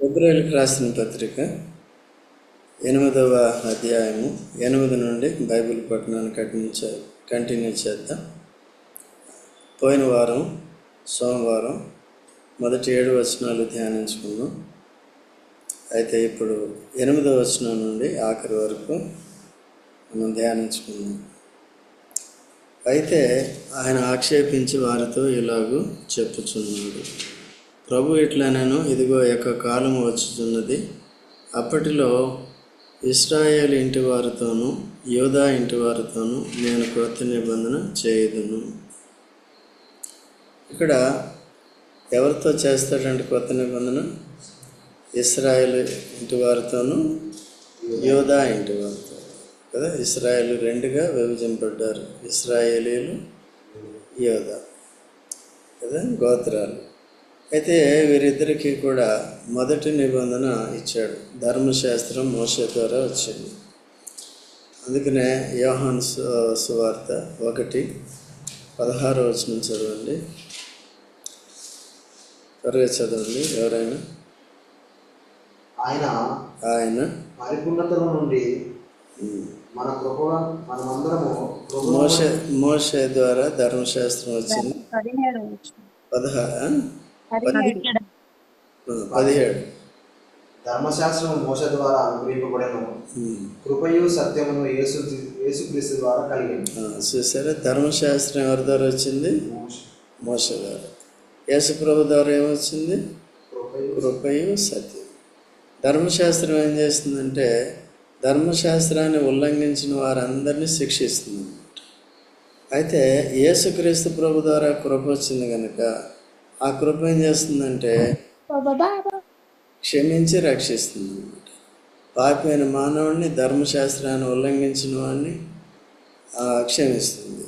ఫిబ్రవరికి రాసిన పత్రిక ఎనిమిదవ అధ్యాయము ఎనిమిది నుండి బైబిల్ పట్టణాన్ని కంటిన్యూ కంటిన్యూ చేద్దాం. పోయిన వారం సోమవారం మొదటి ఏడు వచనాలు ధ్యానించుకున్నాం అయితే ఇప్పుడు ఎనిమిదవ వచనం నుండి ఆఖరి వరకు మనం ధ్యానించుకున్నాం అయితే ఆయన ఆక్షేపించి వారితో ఇలాగూ చెప్పుచున్నాడు. ప్రభు ఇట్లా నేను ఇదిగో యొక్క కాలం వచ్చుచున్నది. అప్పటిలో ఇస్రాయేల్ ఇంటి వారితోనూ యోధా ఇంటి వారితోనూ నేను క్రొత్త నిబంధన చేయదును. ఇక్కడ ఎవరితో చేస్తాడంటే కొత్త నిబంధన? ఇస్రాయేల్ ఇంటి వారితోనూ యోధా ఇంటి వారితో కదా? ఇస్రాయేల్ రెండుగా విభజింపడ్డారు ఇస్రాయేలీలు యోధా కదా? గోత్రాలు. అయితే వీరిద్దరికీ కూడా మొదటి నిబంధన ఇచ్చాడు. ధర్మశాస్త్రం మోస ద్వారా వచ్చింది. అందుకనే యోహాన్ సువార్త ఒకటి పదహారు వచనం చదవండి. త్వరగా చదవండి. ఎవరైనా? ఆయన ఆయన పరిపూర్ణతలో నుండి మన కృప మనమందరము కృప మోస మోసే ద్వారా ధర్మశాస్త్రం వచ్చింది. పదిహేడు వచ్చిన. పదహా పదిహేడు. ధర్మశాస్త్రం మోస ద్వారా అనుగ్రహింపబడను. కృపయు సత్యమును యేసు యేసుక్రీస్తు ద్వారా కలిగింది చూసారా ధర్మశాస్త్రం ఎవరి ద్వారా వచ్చింది? మోస ద్వారా. యేసుప్రభు ద్వారా ఏమొచ్చింది? కృపయు కృపయు సత్యం. ధర్మశాస్త్రం ఏం చేస్తుందంటే ధర్మశాస్త్రాన్ని ఉల్లంఘించిన వారందరినీ శిక్షిస్తుంది అయితే యేసుక్రీస్తు ప్రభు ద్వారా కృప వచ్చింది కనుక ఆ కృప ఏం చేస్తుందంటే క్షమించి రక్షిస్తుంది. అన్నమాట పాపి అయిన మానవుడిని ధర్మశాస్త్రాన్ని ఉల్లంఘించిన వాడిని క్షమిస్తుంది.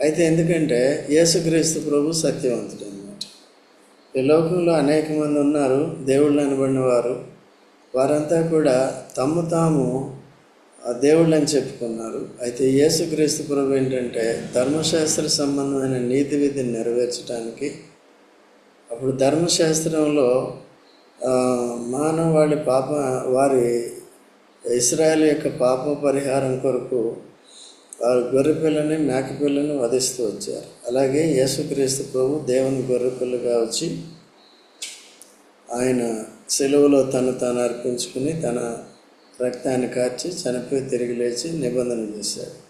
అయితే ఎందుకంటే యేసుక్రీస్తు ప్రభు సత్యవంతుడు అన్నమాట ఈ లోకంలో అనేక మంది ఉన్నారు దేవుళ్ళు అనబడిన వారు. వారంతా కూడా తమ్ము తాము దేవుళ్ళు అని చెప్పుకున్నారు. అయితే యేసుక్రీస్తు ప్రభు ఏంటంటే ధర్మశాస్త్ర సంబంధమైన నీతి విధిని నెరవేర్చడానికి అప్పుడు ధర్మశాస్త్రంలో మానవ మానవాళి పాప వారి ఇస్రాయల్ యొక్క పాప పరిహారం కొరకు వారు గొర్రె పిల్లని వధిస్తూ వచ్చారు. అలాగే యేసుక్రీస్తు ప్రభు దేవుని గొర్రెపిల్లగా వచ్చి ఆయన సెలవులో తను తాను అర్పించుకుని తన రక్తాన్ని కార్చి చనిపోయి తిరిగి లేచి నిబంధన చేశాడు.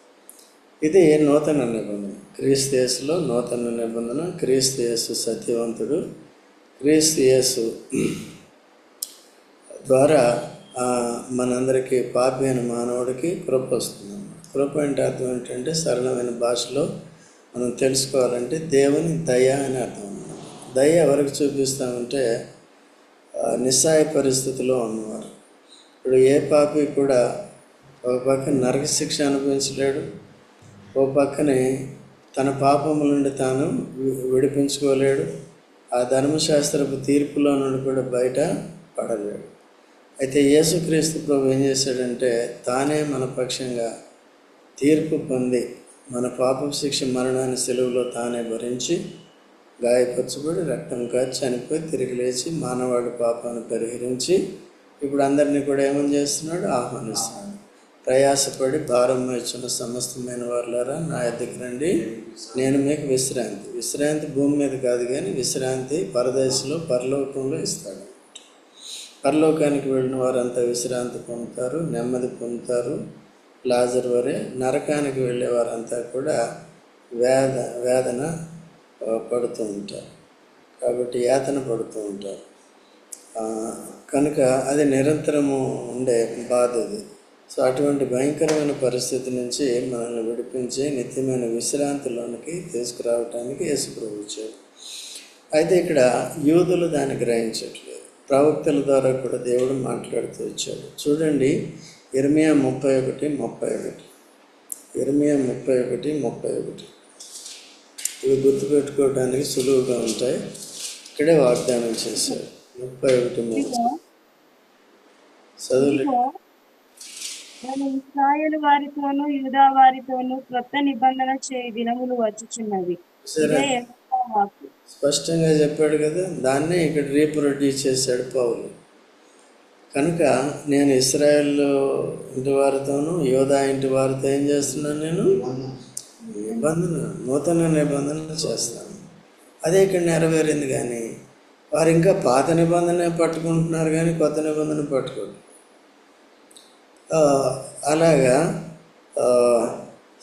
ఇది నూతన నిబంధన. క్రీస్తుయేసులో నూతన నిబంధన. క్రీస్తుయేసు సత్యవంతుడు. క్రీస్తుయేసు ద్వారా మనందరికీ పాపి అయిన మానవుడికి కృప వస్తుంది. కృప అంటే అర్థం ఏంటంటే సరళమైన భాషలో మనం తెలుసుకోవాలంటే దేవుని దయ అని అర్థం అన్నమాట దయ ఎవరికి చూపిస్తామంటే నిస్సాయ పరిస్థితిలో ఉన్నవారు. ఇప్పుడు ఏ పాపి కూడా ఒక పక్క నరక శిక్ష అనుభవించలేడు. ఓ పక్కనే తన పాపముల నుండి తాను వి- విడిపించుకోలేడు. ఆ ధర్మశాస్త్రపు తీర్పులో నుండి కూడా బయట పడలేడు. అయితే యేసుక్రీస్తు ప్రభు ఏం చేశాడంటే తానే మన పక్షంగా తీర్పు పొంది మన పాప శిక్ష మరణాన్ని సెలవులో తానే భరించి గాయపరచబడి రక్తం కాచి చనిపోయి తిరిగి లేచి మానవాడి పాపాన్ని పరిహరించి ఇప్పుడు అందరినీ కూడా ఏమని చేస్తున్నాడు? ఆహ్వానిస్తున్నాడు. ప్రయాసపడి భారం ఇచ్చిన సమస్తమైన వారులారా నా ఎద్దకు రండి. నేను మీకు విశ్రాంతి. విశ్రాంతి భూమి మీద కాదు కానీ విశ్రాంతి పరదేశంలో పరలోకంలో ఇస్తాడు. పరలోకానికి వెళ్ళిన వారంతా విశ్రాంతి పొందుతారు నెమ్మది పొందుతారు. లాజర్ వరే నరకానికి వెళ్ళే వారంతా కూడా వేద వేదన పడుతూ ఉంటారు. కాబట్టి యాతన పడుతూ ఉంటారు. కనుక అది నిరంతరము ఉండే బాధ అది. సో అటువంటి భయంకరమైన పరిస్థితి నుంచి మనల్ని విడిపించి నిత్యమైన విశ్రాంతిలోనికి తీసుకురావటానికి యేసుప్రభు వచ్చాడు. అయితే ఇక్కడ యూదులు దాన్ని గ్రహించట్లేదు. ప్రవక్తల ద్వారా కూడా దేవుడు మాట్లాడుతూ వచ్చాడు. చూడండి ఇర్మియా ముప్పై ఒకటి ముప్పై ఒకటి. ఇర్మియా ముప్పై ఒకటి ముప్పై ఒకటి. ఇవి గుర్తుపెట్టుకోవడానికి సులువుగా ఉంటాయి. ఇక్కడే వాగ్దానం చేశాడు. ముప్పై ఒకటి చదువులు. నేను ఇస్రాయేలు వారితోనూ యూదా వారితోనూ క్రొత్త నిబంధన చేయి దినములు వచ్చుచున్నవి. స్పష్టంగా చెప్పాడు కదా దాన్నే ఇక్కడ రీప్రొడ్యూస్ చేశాడు పౌలు. కనుక నేను ఇస్రాయేల్ ఇంటి వారితోనూ యోధా ఇంటి వారితో ఏం చేస్తున్నాను నేను? నిబంధన నూతన నిబంధన చేస్తాను. అదే ఇక్కడ నెరవేరింది కానీ వారు ఇంకా పాత నిబంధన పట్టుకుంటున్నారు కానీ కొత్త నిబంధన పట్టుకోరు. అలాగా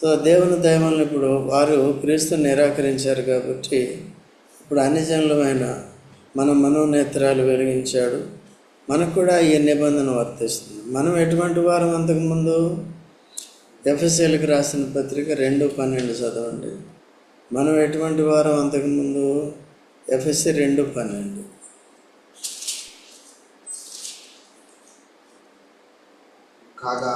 సో దేవుని దైవాలను ఇప్పుడు వారు క్రీస్తుని నిరాకరించారు కాబట్టి ఇప్పుడు అన్ని జనులమైన మన మనోనేత్రాలు వెలిగించాడు. మనకు కూడా ఈ నిబంధన వర్తిస్తుంది. మనం ఎటువంటి వారం అంతకుముందు ఎఫ్ఎస్ఎల్కి రాసిన పత్రిక రెండు పన్నెండు చదవండి. మనం ఎటువంటి వారం అంతకుముందు ఎఫ్ఎస్సి రెండు పన్నెండు. కాగా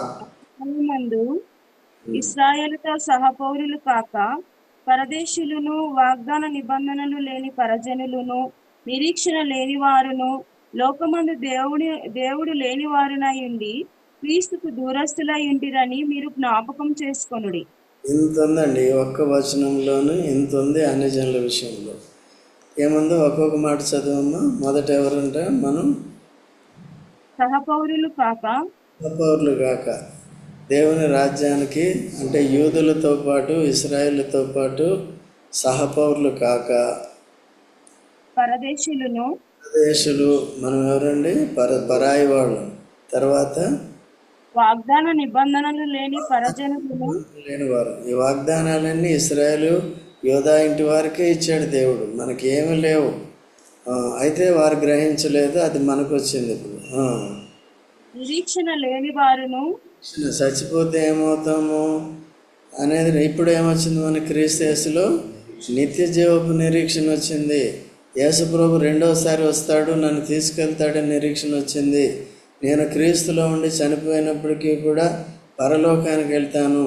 ఇస్రాయేలుతో సహపౌరులు కాక పరదేశులను వాగ్దాన నిబంధనలు లేని పరజనులను నిరీక్షణ లేని వారును లోకమందు దేవుడి దేవుడు లేని వారునై ఉండి క్రీస్తుకు దూరస్తులై ఉండిరని మీరు జ్ఞాపకం చేసుకొనుడి. ఇంత ఉందండి ఒక్క వచనంలోనూ ఇంత ఉంది అన్ని జనుల విషయంలో. ఏముందో? ఒక్కొక్క మాట చదవమ్మా. మొదట ఎవరంటే? మనం? సహపౌరులు కాక పౌరులు కాక దేవుని రాజ్యానికి అంటే యూదులతో పాటు ఇస్రాయేళ్ళతో పాటు సహపౌరులు కాక. పరదేశులను. దేశులు మనం ఎవరండి? పర పరాయి వాళ్ళు. తర్వాత వాగ్దాన నిబంధనలు లేని పరజనులను. లేనివారు ఈ వాగ్దానాలన్నీ ఇస్రాయేలు యోధా ఇంటి వారికే ఇచ్చాడు దేవుడు. మనకి ఏమీ లేవు అయితే వారు గ్రహించలేదు అది మనకు వచ్చింది ఇప్పుడు. నిరీక్షణ లేని వారును చచ్చిపోతే ఏమవుతాము అనేది ఇప్పుడు ఏమొచ్చింది మన క్రీస్తులో నిత్య జీవపు నిరీక్షణ వచ్చింది. యేసుప్రభు రెండోసారి వస్తాడు నన్ను తీసుకెళ్తాడని నిరీక్షణ వచ్చింది. నేను క్రీస్తులో ఉండి చనిపోయినప్పటికీ కూడా పరలోకానికి వెళ్తాను.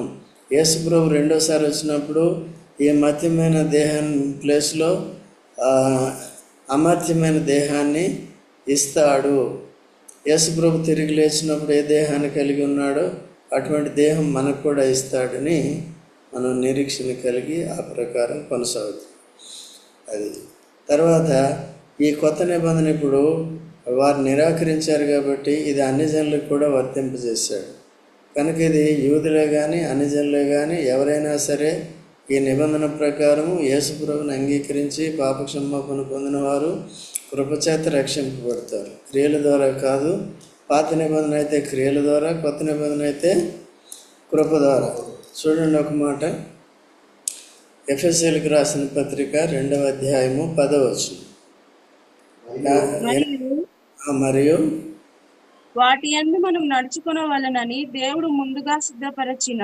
యేసుప్రభు రెండోసారి వచ్చినప్పుడు ఈ మత్యమైన దేహం ప్లేస్లో అమర్థ్యమైన అమర్త్యమైన దేహాన్ని ఇస్తాడు. యేసుప్రభు తిరిగి లేచినప్పుడు ఏ దేహాన్ని కలిగి ఉన్నాడో అటువంటి దేహం మనకు కూడా ఇస్తాడని మనం నిరీక్షణ కలిగి ఆ ప్రకారం కొనసాగుతాం. అది తర్వాత ఈ కొత్త నిబంధన ఇప్పుడు వారు నిరాకరించారు కాబట్టి ఇది అన్ని జనులకు కూడా వర్తింపజేశాడు. కనుక ఇది యూదులే కానీ అన్ని జనులే కానీ ఎవరైనా సరే ఈ నిబంధన ప్రకారము యేసుప్రభుని అంగీకరించి పాపక్షమాపణ పొందిన వారు కృపచేత రక్షింపబడతారు క్రియల ద్వారా కాదు పాత నిబంధన అయితే క్రియల ద్వారా కొత్త నిబంధన అయితే కృప ద్వారా. చూడండి ఒక మాట. ఎఫ్ఎస్ఎల్కి రాసిన పత్రిక రెండవ అధ్యాయము పదవచ్చు మరియు వాటి యందు మనం నడుచుకొనవలనని దేవుడు ముందుగా సిద్ధపరచిన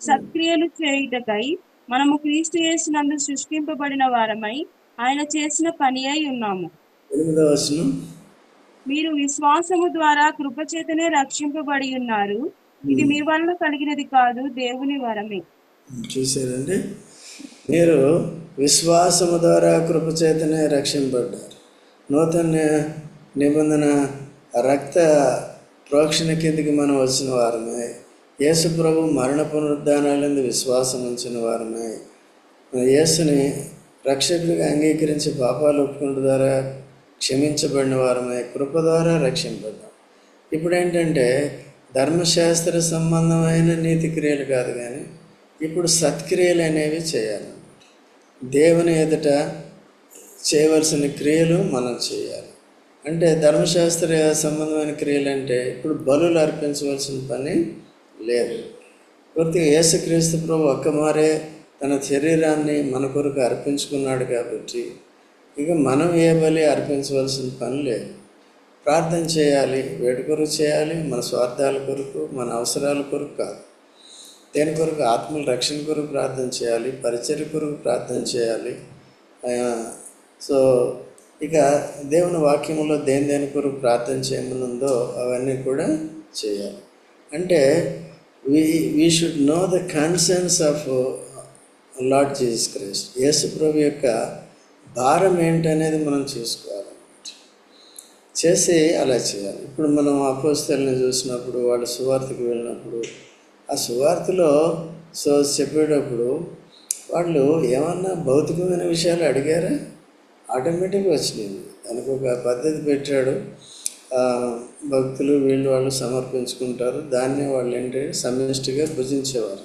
సత్క్రియలు చేయుటకై మనము క్రీస్తు యేసునందు సృష్టింపబడిన వారమై ఆయన చేసిన పని అయి ఉన్నాము. ఎనిమిదవ వచనం. మీరు విశ్వాసము ద్వారా కృపచేతనే రక్షింపబడి ఉన్నారు. ఇది మీ వలన కలిగినది కాదు దేవుని వరమే. చూసారండి మీరు విశ్వాసము ద్వారా కృపచేతనే రక్షింపడ్డారు నూతన నిబంధన రక్త ప్రోక్షణ కిందికి మనం వచ్చిన వారమే. యేసు ప్రభు మరణ పునరుద్ధానాలందు విశ్వాసం ఉంచిన వారమే. యేసుని రక్షకుడిగా అంగీకరించి పాపాలు ఒప్పుకుంటు ద్వారా క్షమించబడిన వారమే కృప ద్వారా రక్షింపడ్డాం ఇప్పుడు ఏంటంటే ధర్మశాస్త్ర సంబంధమైన నీతి క్రియలు కాదు కానీ ఇప్పుడు సత్క్రియలు అనేవి చేయాలి. దేవుని ఎదుట చేయవలసిన క్రియలు మనం చేయాలి. అంటే ధర్మశాస్త్ర సంబంధమైన క్రియలు అంటే ఇప్పుడు బలులు అర్పించవలసిన పని లేదు. పూర్తిగా యేసుక్రీస్తు ప్రభు ఒక్కమారే తన శరీరాన్ని మన కొరకు అర్పించుకున్నాడు కాబట్టి ఇక మనం ఏ బలి అర్పించవలసిన పని లేదు. ప్రార్థన చేయాలి వేటి కొరకు చేయాలి మన స్వార్థాల కొరకు మన అవసరాల కొరకు కాదు. దేని కొరకు? ఆత్మల రక్షణ కొరకు ప్రార్థన చేయాలి పరిచర్య కొరకు ప్రార్థన చేయాలి. సో ఇక దేవుని వాక్యంలో దేని దేని కొరకు ప్రార్థన చేయమనుందో అవన్నీ కూడా చేయాలి. అంటే we we should know the concerns of Lord Jesus Christ యేసు ప్రభు యొక్క భారం ఏంటనేది మనం చూసుకోవాలన్నమాట చేసి అలా చేయాలి. ఇప్పుడు మనం అపోస్తల్ని చూసినప్పుడు వాళ్ళు సువార్తకు వెళ్ళినప్పుడు ఆ సువార్తలో సో చెప్పేటప్పుడు వాళ్ళు ఏమన్నా భౌతికమైన విషయాలు అడిగారా? ఆటోమేటిక్గా వచ్చినాయి. దానికి ఒక పద్ధతి పెట్టాడు. భక్తులు వీళ్ళు వాళ్ళు సమర్పించుకుంటారు. దాన్ని వాళ్ళు ఏంటంటే సమిష్టిగా భుజించేవారు.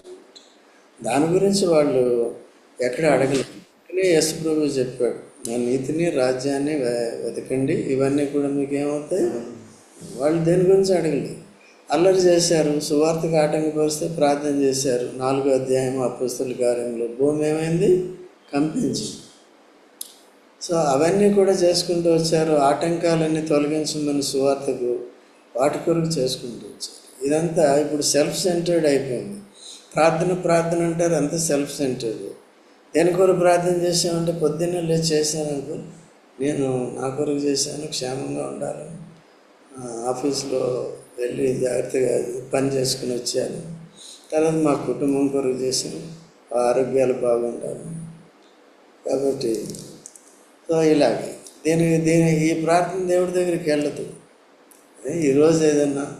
దాని గురించి వాళ్ళు ఎక్కడ అడగలేదు. యశ్ ప్రభు చెప్పాడు నా నీతిని రాజ్యాన్ని వెతకండి. ఇవన్నీ కూడా మీకు ఏమవుతాయి వాళ్ళు దేని గురించి అడగలేదు. అల్లరి చేశారు సువార్తకు ఆటంకపరిస్తే ప్రార్థన చేశారు. నాలుగో అధ్యాయం అపుస్తుల కార్యంలో భూమి ఏమైంది? కంపించింది. సో అవన్నీ కూడా చేసుకుంటూ వచ్చారు. ఆటంకాలన్నీ తొలగించమని సువార్తకు వాటి కొరకు చేసుకుంటూ వచ్చారు. ఇదంతా ఇప్పుడు సెల్ఫ్ సెంటర్డ్ అయిపోయింది. ప్రార్థన ప్రార్థన అంటారు అంతా సెల్ఫ్ సెంటర్డ్ దేని కొరకు ప్రార్థన చేసామంటే పొద్దున్నే లేచి చేశాను అనుకో నేను నా కొరకు చేశాను క్షేమంగా ఉండాలి. ఆఫీస్లో వెళ్ళి జాగ్రత్తగా పని చేసుకుని వచ్చాను. తర్వాత మా కుటుంబం కొరకు చేశాను ఆరోగ్యాలు బాగుండాలి. కాబట్టి సో ఇలాగే. దీని దీని ఈ ప్రార్థన దేవుడి దగ్గరికి వెళ్ళదు. ఈరోజు ఏదన్నా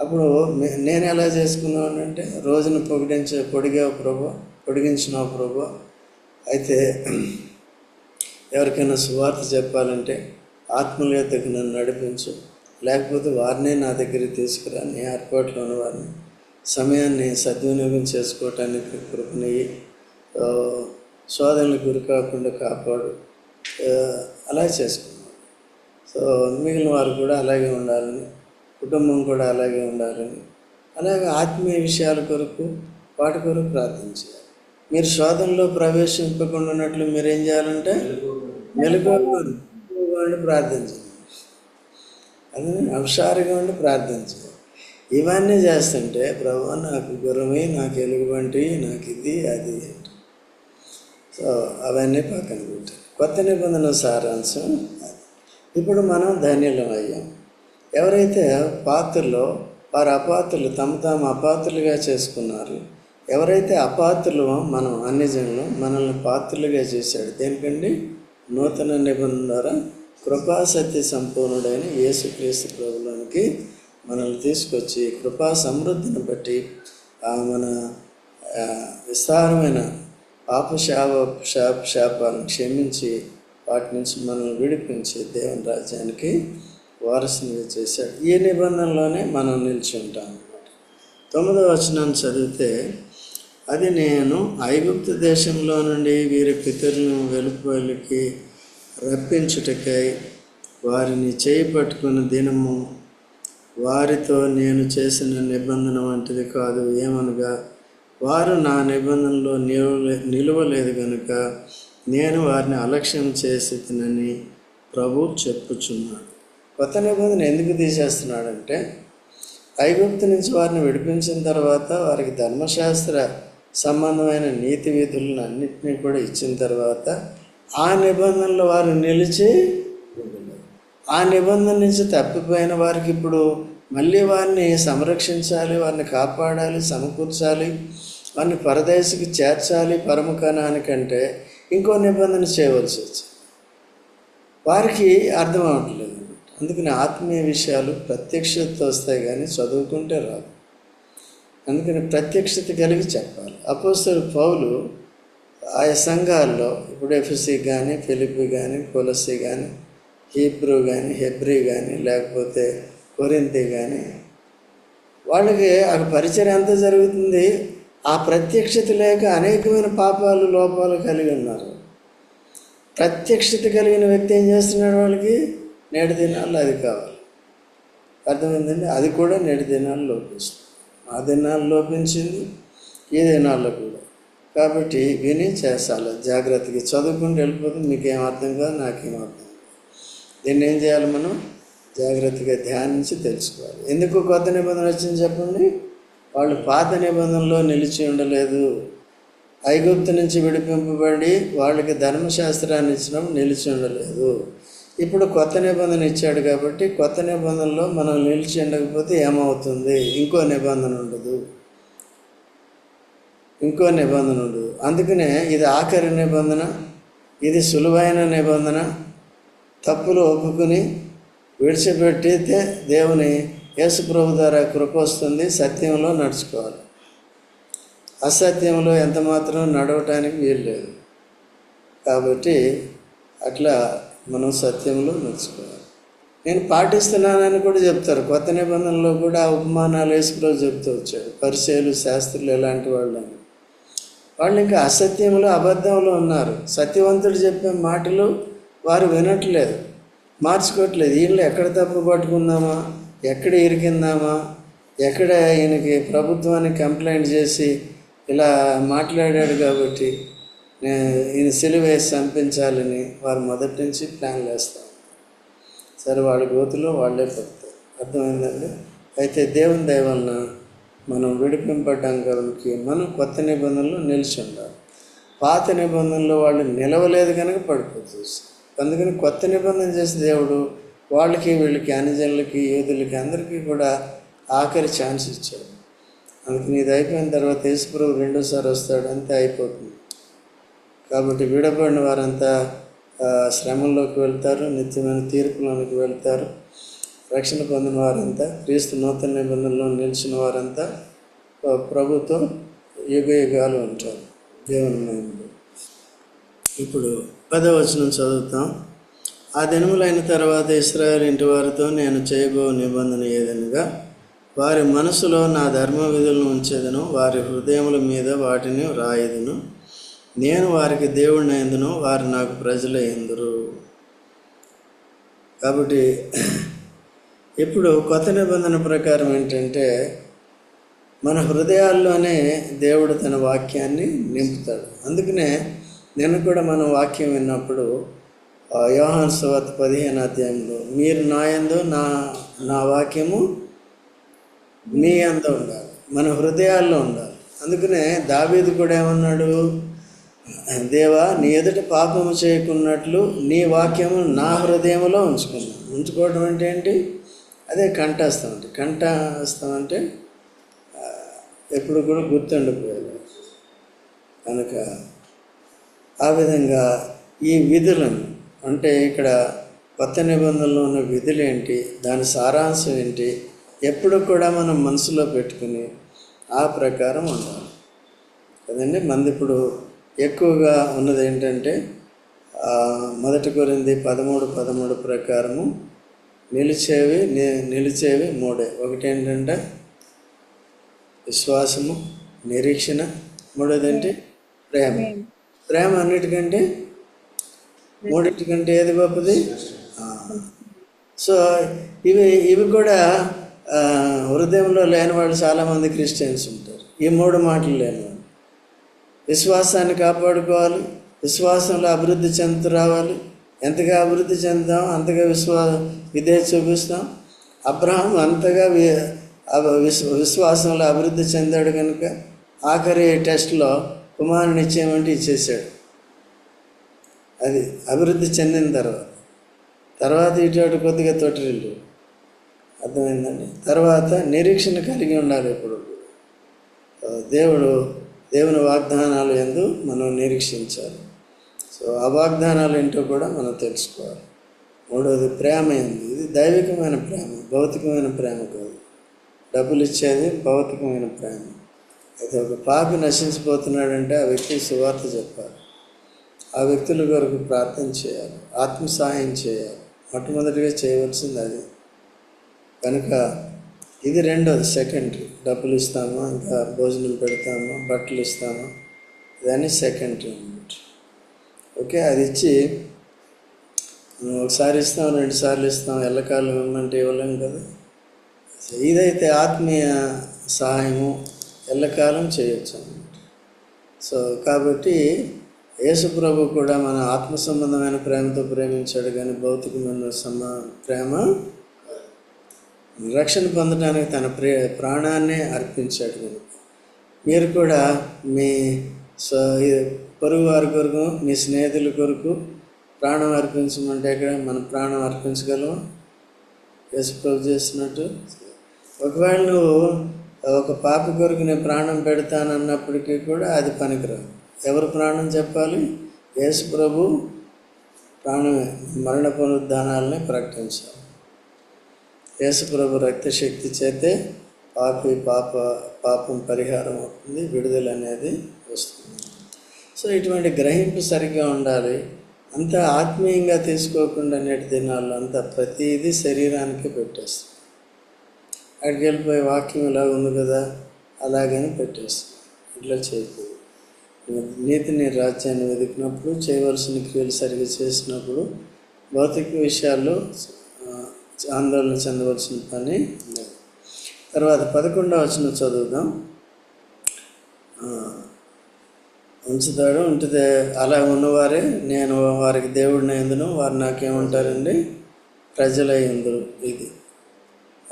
అప్పుడు మే- నేను ఎలా చేసుకున్నాను అంటే రోజును పొగిడించే పొడిగావు ప్రభు పొడిగించినావు ప్రభు. అయితే ఎవరికైనా సువార్త చెప్పాలంటే ఆత్మల యొద్దకు నన్ను నడిపించు. లేకపోతే వారినే నా దగ్గరికి తీసుకురాని ఏర్పాట్లో ఉన్న వారిని సమయాన్ని సద్వినియోగం చేసుకోవటానికి కృపనయ్యి. ఆ, శోధనలకు గురి కాకుండా కాపాడు. అలా చేసుకున్నాను. సో మిగిలిన వారు కూడా అలాగే ఉండాలని కుటుంబం కూడా అలాగే ఉండాలని అలాగే ఆత్మీయ విషయాల కొరకు వాటి కొరకు ప్రార్థించాలి మీరు శోధంలో ప్రవేశింపకుండా ఉన్నట్లు మీరు ఏం చేయాలంటే మెలుగుగా ప్రార్థించండి. అది హుషారుగా ఉండి ప్రార్థించాలి ఇవన్నీ చేస్తుంటే ప్రభు నాకు గురమి నాకు ఎలుగుబంటి నాకు ఇది అది సో అవన్నీ పక్కన పెట్టారు కొత్త నిబంధన సారాంశం అది. ఇప్పుడు మనం ధన్యులం అయ్యాం. ఎవరైతే పాత్రలో వారు అపాత్రులు తమ తాము అపాత్రులుగా చేసుకున్నారు ఎవరైతే అపాత్రులు మనం అన్ని జనులు మనల్ని పాత్రులుగా చేశాడు. దేనికండి? నూతన నిబంధన ద్వారా కృపా సంపూర్ణుడైన యేసుక్రీస్తు ప్రభులోనికి మనల్ని తీసుకొచ్చి కృపా సమృద్ధిని బట్టి మన విస్తారమైన పాపశాప శాప శాపాలను క్షమించి వాటి నుంచి మనల్ని విడిపించి దేవుని రాజ్యానికి వారసునిగా చేశాడు. ఈ నిబంధనలోనే మనం నిలిచి ఉంటాం అన్నమాట. తొమ్మిదవ వచనాన్ని చదివితే అది నేను ఐగుప్తు దేశంలో నుండి వీరి పితరులను వెలుపలికి రప్పించుటకై వారిని చేయి పట్టుకున్న దినము. వారితో నేను చేసిన నిబంధన వంటిది కాదు ఏమనగా వారు నా నిబంధనలో నిలవలే నిలువలేదు కనుక నేను వారిని అలక్ష్యం చేసి తినని ప్రభు చెప్పుచున్నాడు. కొత్త నిబంధన ఎందుకు తీసేస్తున్నాడంటే ఐగుప్తు నుంచి వారిని విడిపించిన తర్వాత వారికి ధర్మశాస్త్ర సంబంధమైన నీతి విధులను అన్నింటినీ కూడా ఇచ్చిన తర్వాత ఆ నిబంధనలు వారు నిలిచి ఆ నిబంధన నుంచి తప్పిపోయిన వారికి ఇప్పుడు మళ్ళీ వారిని సంరక్షించాలి వారిని కాపాడాలి సమకూర్చాలి వారిని పరదేశికి చేర్చాలి పరమకణానికంటే ఇంకో నిబంధన చేయవలసి వచ్చింది. వారికి అర్థం అవ్వట్లేదు. అందుకని ఆత్మీయ విషయాలు ప్రత్యక్షత వస్తాయి కానీ చదువుకుంటే రాదు. అందుకని ప్రత్యక్షత కలిగి చెప్పాలి. అపోస్తలు పౌలు ఆయా సంఘాల్లో ఇప్పుడు ఎఫ్సి కానీ ఫిలిపి కానీ కొలసి కానీ హీబ్రూ కానీ హెబ్రీ కానీ లేకపోతే కొరింతి కానీ వాళ్ళకి ఆ పరిచయం ఎంత జరుగుతుంది? ఆ ప్రత్యక్షత లేక అనేకమైన పాపాలు లోపాలు కలిగి ఉన్నారు. ప్రత్యక్షత కలిగిన వ్యక్తి ఏం చేస్తున్నాడు వాళ్ళకి? నేటి దినాల్లో అది కావాలి. అర్థమైందండి? అది కూడా నేటి దినాల్లో లోపిస్తుంది. ఆ దినాలు లోపించింది ఈ దినాల్లో కూడా. కాబట్టి విని చేసాలి జాగ్రత్తగా చదువుకుంటూ వెళ్ళిపోతుంది మీకేం అర్థం కాదు నాకేం అర్థం కాదు. దీన్ని ఏం చేయాలి మనం? జాగ్రత్తగా ధ్యానించి తెలుసుకోవాలి. ఎందుకు కొత్త నిబంధన వచ్చింది చెప్పండి? వాళ్ళు పాత నిబంధనలో నిలిచి ఉండలేదు. ఐగుప్తు నుంచి విడిపింపబడి వాళ్ళకి ధర్మశాస్త్రాన్ని ఇచ్చినప్పుడు నిలిచి ఉండలేదు. ఇప్పుడు కొత్త నిబంధన ఇచ్చాడు కాబట్టి కొత్త నిబంధనలో మనం నిలిచి ఉండకపోతే ఏమవుతుంది? ఇంకో నిబంధన ఉండదు. ఇంకో నిబంధన ఉండదు. అందుకనే ఇది ఆఖరి నిబంధన ఇది సులువైన నిబంధన. తప్పులు ఒప్పుకుని విడిచిపెట్టితే దేవుని యేసుప్రభు ద్వారా కృప వస్తుంది. సత్యంలో నడుచుకోవాలి. అసత్యంలో ఎంత మాత్రం నడవటానికి వీలు లేదు. కాబట్టి అట్లా మనం సత్యంలో నడుచుకోవాలి. నేను పాటిస్తున్నానని కూడా చెప్తారు. కొత్త నిబంధనలో కూడా ఉపమానాలు యేసుప్రభు చెప్తూ వచ్చాడు పరిచయాలు శాస్త్రులు ఎలాంటి వాళ్ళని. వాళ్ళు ఇంకా అసత్యంలో అబద్ధంలో ఉన్నారు. సత్యవంతుడు చెప్పే మాటలు వారు వినట్లేదు. మార్చుకోవట్లేదు. వీళ్ళు ఎక్కడ తప్పు పట్టుకుందామా? ఎక్కడ ఇరికిందామా? ఎక్కడ ఈయనకి ప్రభుత్వానికి కంప్లైంట్ చేసి ఇలా మాట్లాడాడు కాబట్టి ఈయన సిలువేసి చంపించాలని వారు మొదటి నుంచి ప్లాన్ వేస్తాం సరే వాళ్ళ గోతులో వాళ్ళే పడతారు. అర్థమైందండి? అయితే దేవుని దయవలన మనం విడిపింపడం కాబట్టి మనం కొత్త నిబంధనలు నిలిచి ఉండాలి పాత నిబంధనలో వాళ్ళు నిలవలేదు కనుక పడిపోతుంది అందుకని కొత్త నిబంధన చేసే దేవుడు వాళ్ళకి వీళ్ళకి అనిజనులకి యూదులకి అందరికీ కూడా ఆఖరి ఛాన్స్ ఇచ్చాడు. అందుకని ఇది అయిపోయిన తర్వాత యేసుప్రభు రెండోసారి వస్తాడు. అంతే అయిపోతుంది. కాబట్టి విడబడిన వారంతా శ్రమంలోకి వెళ్తారు నిత్యమైన తీర్పులోనికి వెళ్తారు. రక్షణ పొందిన వారంతా క్రీస్తు నూతన నిబంధనలో నిలిచిన వారంతా ప్రభుత్వం యుగ యుగాలు ఉంటారు. దేవుని ఇప్పుడు పదవచనం చదువుతాం. ఆ దినములైన తర్వాత ఇస్రాయల్ ఇంటి వారితో నేను చేయబో నిబంధన ఏదనగా వారి మనసులో నా ధర్మ విధులను ఉంచేదను వారి హృదయముల మీద వాటిని రాయదును నేను వారికి దేవుడిని ఎందును వారు నాకు ప్రజలు ఎందురు? కాబట్టి ఇప్పుడు కొత్త నిబంధన ప్రకారం ఏంటంటే మన హృదయాల్లోనే దేవుడు తన వాక్యాన్ని నింపుతాడు. అందుకనే నేను కూడా మనం వాక్యం విన్నప్పుడు యోహాన్ సువత్ పదిహేను అధ్యాయంలో మీరు నా ఎందు నా నా వాక్యము మీ అంత ఉండాలి. మన హృదయాల్లో ఉండాలి. అందుకనే దావీదు కూడా ఏమన్నాడు? దేవా నీ ఎదుట పాపము చేయకున్నట్లు నీ వాక్యము నా హృదయంలో ఉంచుకున్నాను ఉంచుకోవడం అంటే ఏంటి? అదే కంఠస్థం అంటే కంఠస్థం అంటే ఎప్పుడు కూడా గుర్తుండిపోయేది కనుక ఆ విధంగా ఈ విధులను అంటే ఇక్కడ కొత్త నిబంధనలో ఉన్న విధులు ఏంటి? దాని సారాంశం ఏంటి? ఎప్పుడు కూడా మనం మనసులో పెట్టుకుని ఆ ప్రకారం ఉండాలి. కదండి? మంది ఇప్పుడు ఎక్కువగా ఉన్నది ఏంటంటే మొదటి కొరింది పదమూడు పదమూడు ప్రకారము నిలిచేవి నిలిచేవి మూడే. ఒకటి ఏంటంటే విశ్వాసము నిరీక్షణ మూడోది ఏంటి ప్రేమ. ప్రేమ అన్నిటికంటే మూడింటికంటే ఏది గొప్పది. సో ఇవి ఇవి కూడా హృదయంలో లేని వాళ్ళు చాలామంది క్రిస్టియన్స్ ఉంటారు. ఈ మూడు మాటలు లేనివాళ్ళు. విశ్వాసాన్ని కాపాడుకోవాలి. విశ్వాసంలో అభివృద్ధి చెందుతూ రావాలి. ఎంతగా అభివృద్ధి చెందుతాం అంతగా విశ్వా విధేయ చూపిస్తాం. అబ్రహాం అంతగా వి విశ్వాసంలో అభివృద్ధి చెందాడు కనుక ఆఖరి టెస్ట్లో కుమారుని ఇచ్చేయమంటే ఇచ్చేసాడు అది అభివృద్ధి చెందిన తర్వాత. తర్వాత ఇటువంటి కొద్దిగా తొట్టిల్లు. అర్థమైందండి? తర్వాత నిరీక్షణ కలిగి ఉండాలి ఇప్పుడు దేవుడు దేవుని వాగ్దానాలు ఎందు మనం నిరీక్షించాలి. సో ఆ వాగ్దానాలు ఏంటో కూడా మనం తెలుసుకోవాలి. మూడవది ప్రేమ ఏంది ఇది దైవికమైన ప్రేమ భౌతికమైన ప్రేమ కాదు. డబ్బులు ఇచ్చేది భౌతికమైన ప్రేమ. అయితే ఒక పాపి నశించిపోతున్నాడంటే ఆ వ్యక్తికి సువార్త చెప్పాలి. ఆ వ్యక్తుల కొరకు ప్రార్థన చేయాలి. ఆత్మ సహాయం చేయాలి. మొట్టమొదటిగా చేయవలసింది అది. కనుక ఇది రెండోది సెకండరీ డబ్బులు ఇస్తామా ఇంకా భోజనం పెడతామా? బట్టలు ఇస్తాము ఇదని సెకండ్ అనమాట ఓకే అది ఇచ్చి ఒకసారి ఇస్తాం రెండు సార్లు ఇస్తాం ఎల్లకాలం ఇవ్వమంటే ఇవ్వలేం కదా? ఇదైతే ఆత్మీయ సహాయము ఎల్లకాలం చేయొచ్చు అన్నమాట. సో కాబట్టి యేసుప్రభు కూడా మన ఆత్మ సంబంధమైన ప్రేమతో ప్రేమించాడు కానీ భౌతికమైన సమ ప్రేమ రక్షణ పొందడానికి తన ప్రే ప్రాణాన్నే అర్పించాడు కనుక మీరు కూడా మీ స్వ పొరుగు వారి కొరకు మీ స్నేహితుల కొరకు ప్రాణం అర్పించమంటే ఇక్కడ మన ప్రాణం అర్పించగలం యేసు ప్రభు చేసినట్టు. ఒకవేళ నువ్వు ఒక పాప కొరకు నేను ప్రాణం పెడతానన్నప్పటికీ కూడా అది పనికిరాదు. ఎవరు ప్రాణం చెప్పాలి? యేసు ప్రభు ప్రాణమే. మరణ పునరుద్ధానాలని ప్రకటించాలి. యేసుప్రభు రక్తశక్తి చేతే పాపి పాప పాపం పరిహారం అవుతుంది విడుదల అనేది వస్తుంది. సో ఇటువంటి గ్రహింపు సరిగ్గా ఉండాలి. అంత ఆత్మీయంగా తీసుకోకుండా నేటి దినాల్లో అంతా ప్రతిదీ శరీరానికి పెట్టేస్తాం అక్కడికి వెళ్ళిపోయి వాక్యం ఇలా ఉంది కదా అలాగని పెట్టేస్తాం ఇట్లా చేయకూడదు. నీతిని రాజ్యాన్ని వెతికినప్పుడు చేయవలసిన క్రియలు సరిగ్గా చేసినప్పుడు భౌతిక విషయాల్లో ఆందోళన చెందవలసిన పని లేదు. తర్వాత పదకొండవ వచనం చదువుదాం. ఉంచుతాడు. ఉంటే అలా ఉన్నవారే నేను వారికి దేవుడిని ఎందును వారు నాకేమంటారండి? ప్రజలై ఉందరు ఇది.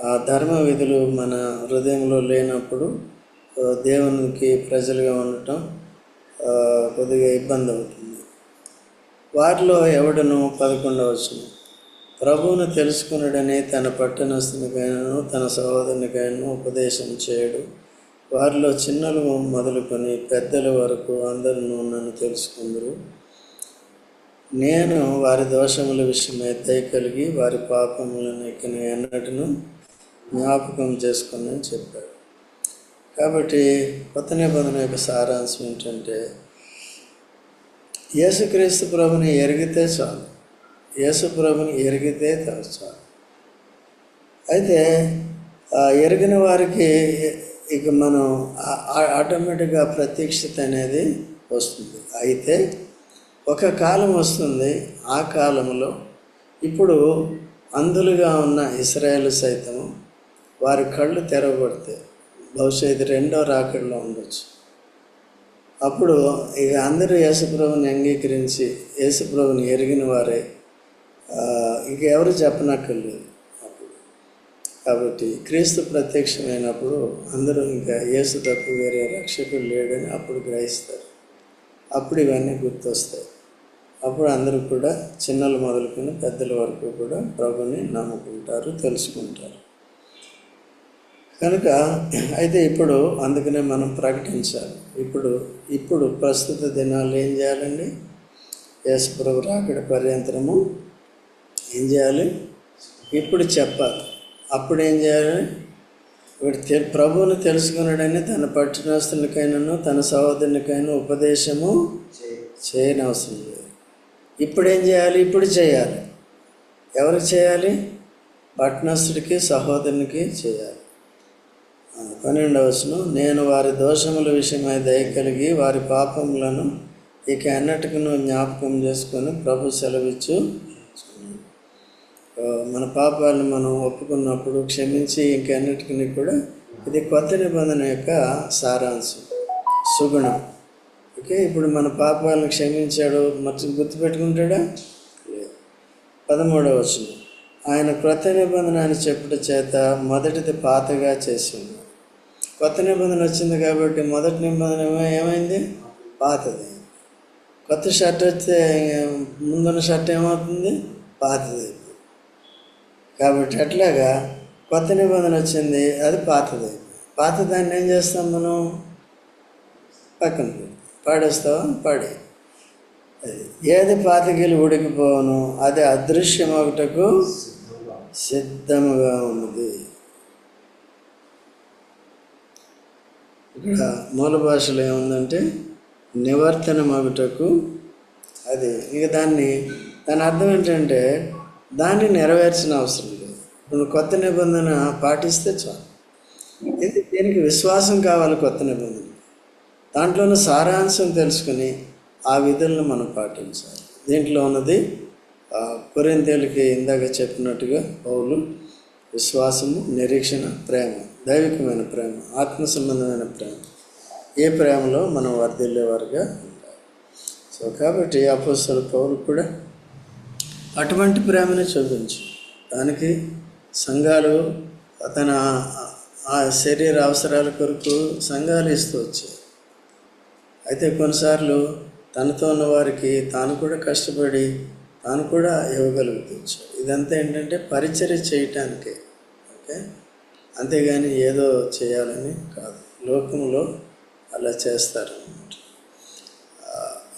ఆ ధర్మ విధులు మన హృదయంలో లేనప్పుడు దేవునికి ప్రజలుగా ఉండటం కొద్దిగా ఇబ్బంది అవుతుంది. వారిలో ఎవడను? పదకొండవచ్చును ప్రభువును తెలుసుకున్నాడని తన పట్టణస్థునికైనను తన సహోదరునికైనను ఉపదేశం చేయడు. వారిలో చిన్నలు మొదలుకొని పెద్దల వరకు అందరూ నన్ను తెలుసుకుందరు. నేను వారి దోషముల విషయమై దయ కలిగి వారి పాపములను ఎక్కిన ఎన్నటను జ్ఞాపకం చేసుకుని చెప్పాడు. కాబట్టి కొత్త నిబంధన యొక్క సారాంశం ఏంటంటే యేసుక్రీస్తు ప్రభుని ఎరిగితే చాలు. యేసుప్రభుని ఎరిగితే చాలు. అయితే ఎరిగిన వారికి ఇక మనం ఆటోమేటిక్గా ప్రత్యక్షత అనేది వస్తుంది. అయితే ఒక కాలం వస్తుంది. ఆ కాలంలో ఇప్పుడు అందులుగా ఉన్న ఇస్రాయేల్ సైతము వారి కళ్ళు తెరవబడతాయి బహుశా ఇది రెండో రాకడలో ఉండొచ్చు. అప్పుడు ఇక అందరూ యేసుప్రభుని అంగీకరించి యేసుప్రభుని ఎరిగిన వారే ఇంకెవరు చెప్పనక్కర్లేదు. అప్పుడు కాబట్టి క్రీస్తు ప్రత్యక్షమైనప్పుడు అందరూ ఇంకా యేసు తప్ప వేరే రక్షకుడు లేడని అప్పుడు గ్రహిస్తారు. అప్పుడు ఇవన్నీ గుర్తొస్తాయి. అప్పుడు అందరూ కూడా చిన్నలు మొదలుకొని పెద్దల వరకు కూడా ప్రభుని నమ్ముకుంటారు తెలుసుకుంటారు. కనుక అయితే ఇప్పుడు అందుకనే మనం ప్రకటించాలి. ఇప్పుడు ఇప్పుడు ప్రస్తుత దినాలు ఏం చేయాలండి? యేసు ప్రభు రాకడ పర్యంతరము ఏం చేయాలి? ఇప్పుడు చెప్పాలి. అప్పుడు ఏం చేయాలి? వీడు తె ప్రభువును తెలుసుకున్నాడని తన పట్టణస్తులకైనాను తన సహోదరునికైనా ఉపదేశము చేయని అవసరం లేదు. ఇప్పుడు ఏం చేయాలి? ఇప్పుడు చేయాలి. ఎవరు చేయాలి? పట్టణస్థుడికి సహోదరునికి చేయాలి. ఆ, నేను వారి దోషముల విషయమై దయ కలిగి వారి పాపములను ఇక ఎన్నటికను జ్ఞాపకం చేసుకొని ప్రభు సెలవిచ్చు మన పాపాలను మనం ఒప్పుకున్నప్పుడు క్షమించి ఇంకన్నిటికీ కూడా ఇది కొత్త నిబంధన యొక్క సారాంశం సుగుణం. ఓకే ఇప్పుడు మన పాపాలను క్షమించాడు మర్చి గుర్తుపెట్టుకుంటాడా? లేదు. పదమూడవ వచ్చిన ఆయన క్రొత్త నిబంధన అని చెప్పుట చేత మొదటిది పాతగా చేసింది కొత్త నిబంధన వచ్చింది కాబట్టి మొదటి నిబంధన ఏమైంది? పాతది. కొత్త షర్ట్ వస్తే ముందున్న షర్ట్ ఏమవుతుంది? పాతది. కాబట్టి అట్లాగా కొత్త నిబంధన వచ్చింది అది పాతది. పాత దాన్ని ఏం చేస్తాం మనం? పక్కన పాడేస్తాం పాడే. అది ఏది పాతగిలి ఉడికిపోను అది అదృశ్యం ఒకటకు సిద్ధముగా ఉన్నది. ఇక్కడ మూల భాషలో ఏముందంటే నివర్తనమగుటకు అది. ఇక దాన్ని దాని అర్థం ఏంటంటే దాన్ని నెరవేర్చిన అవసరం లేదు. ఇప్పుడు కొత్త నిబంధన పాటిస్తే చాలు. ఇది దీనికి విశ్వాసం కావాలి కొత్త నిబంధన. దాంట్లోని సారాంశం తెలుసుకుని ఆ విధులను మనం పాటించాలి. దీంట్లో ఉన్నది కొరింతేలకి ఇందాక చెప్పినట్టుగా పౌలు విశ్వాసము నిరీక్షణ ప్రేమ దైవికమైన ప్రేమ ఆత్మ సంబంధమైన ప్రేమ. ఏ ప్రేమలో మనం వర్ధిల్లేవారుగా ఉంటాం సో కాబట్టి అపోస్తల పౌరులు కూడా అటువంటి ప్రేమను చూపించు. దానికి సంఘాలు తన ఆ శరీర అవసరాల కొరకు సంఘాలు ఇస్తూ వచ్చాయి. అయితే కొన్నిసార్లు తనతో ఉన్న వారికి తాను కూడా కష్టపడి తాను కూడా ఇవ్వగలుగుతూ ఇదంతా ఏంటంటే పరిచర్య చేయటానికే. ఓకే? అంతేగాని ఏదో చేయాలని కాదు. లోకంలో అలా చేస్తారు.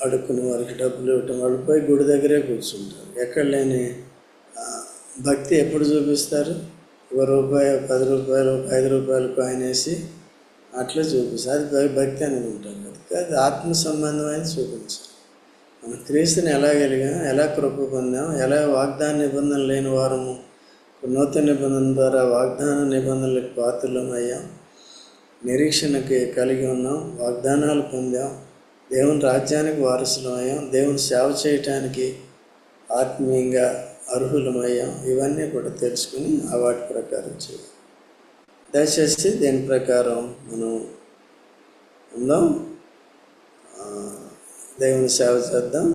అడుక్కుని వారికి డబ్బులు ఇవ్వటం వాళ్ళు పోయి గుడి దగ్గరే కూర్చుంటారు. ఎక్కడ లేని భక్తి ఎప్పుడు చూపిస్తారు? ఒక రూపాయి పది రూపాయలు ఒక ఐదు రూపాయలు కాయిన్ వేసి అట్లా చూపిస్తారు. అది భక్తి అని ఉంటారు అది కాదు ఆత్మ సంబంధమైన చూపించాలి. మన క్రీస్తుని ఎలా కలిగాం ఎలా కృప పొందాం ఎలా వాగ్దాన నిబంధన లేని వారము నూతన నిబంధన ద్వారా వాగ్దాన నిబంధనలకు పాత్రలమయ్యాం. నిరీక్షణకి కలిగి ఉన్నాం వాగ్దానాలు పొందాం. దేవుని రాజ్యానికి వారసులమయ్యాం. దేవుని సేవ చేయటానికి ఆత్మీయంగా అర్హులమయ్యాం. ఇవన్నీ కూడా తెలుసుకుని ఆ వాటి ప్రకారం చేయాలి. దయచేసి దీని ప్రకారం మనం ఉందాం. దేవుని సేవ చేద్దాం.